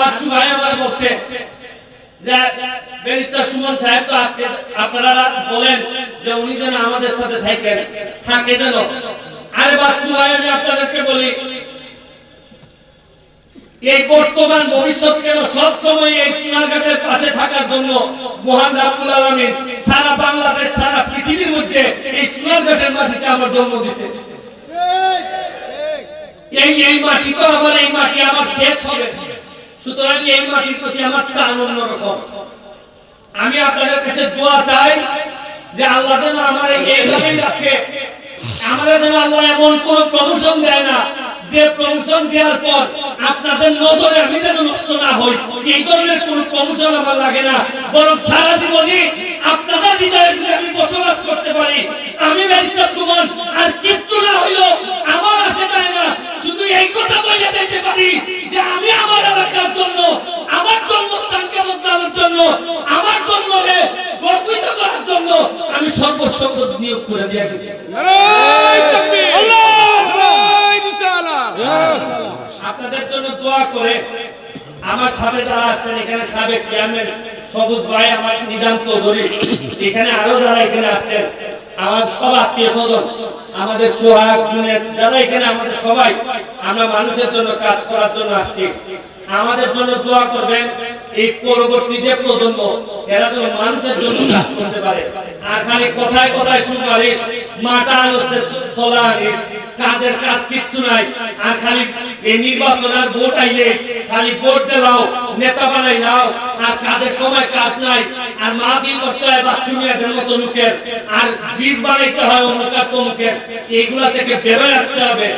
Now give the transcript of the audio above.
বাচ্চু ভাই আমার বলছে যে ব্যারিস্টার সুমন সাহেব তো আজকে আপনারা বলেন যে উনি যেন আমাদের সাথে থাকেন, থাকে যেন। আরে বাচ্চু ভাই, আমি আপনাদেরকে বলি, এই বর্তমান ভবিষ্যৎ কেন সব এই চুনারঘাটের পাশে থাকার জন্য মহান রাব্বুল আলামিন সারা বাংলাদেশ, সারা পৃথিবীর মধ্যে এই চুনারঘাটের মাটিতে আমার জন্ম দিছে। এই এই মাটি তো আমার, এই মাটি আমার শেষ হবে। সুতরাং এই মাটির প্রতি আমার টান অন্যরকম। আমি আপনাদের কাছে দোয়া চাই যে আল্লাহ যেন আমার এইভাবেই রাখে। আমাদের যেন আল্লাহ এমন কোন প্রমোশন দেয় না, যে প্রমোশন দেওয়ার পর আপনাদের নজরে আমি যেন নষ্ট না হই। এই ধরনের কোন প্রমোশন আমার লাগে না। বরং সারা জীবনই আপনাদের হৃদয়ে যদি আমি বসবাস করতে পারি, আমি ব্যারিস্টার সুমন আর কিচ্ছু বদলানোর জন্য আমার জন্মকে গর্বিত করার জন্য আমি সর্বস্ব নিয়োগ করে দিয়ে গেছি। আপনাদের জন্য দোয়া করে আমার সাথে যারা আসছেন এখানে সাবেক চেয়ারম্যান সবুজ ভাই আমার নিজাম চৌধুরী এখানে আরও যারা এখানে আসছেন আমার সব আত্মীয় স্বজন আমাদের সোহাগ জুনের যারা এখানে আমাদের সবাই আমরা মানুষের জন্য কাজ করার জন্য আসছি। আমাদের জন্য দোয়া করবেন। এই পরবর্তী যে প্রজন্ম, এরা যেন মানুষের জন্য কাজ করতে পারে। আর খালি কথায় কথায় সুপারিশ মাটা চলা আনিস কাজের কাজ কিচ্ছু নাই। আর খালি এই নির্বাচন আর ভোট আইলে খালি ভোট দেওয়াও নেতা বানাই নাও আর কাজের সময় কাজ নাই। আর মাহফিল করতে হয় বাচ্চু মেয়েদের মতো লোকের, আর বীজ বানাইতে হয় অমুক আর তমুকের। এইগুলা থেকে বেরোয় আসতে হবে।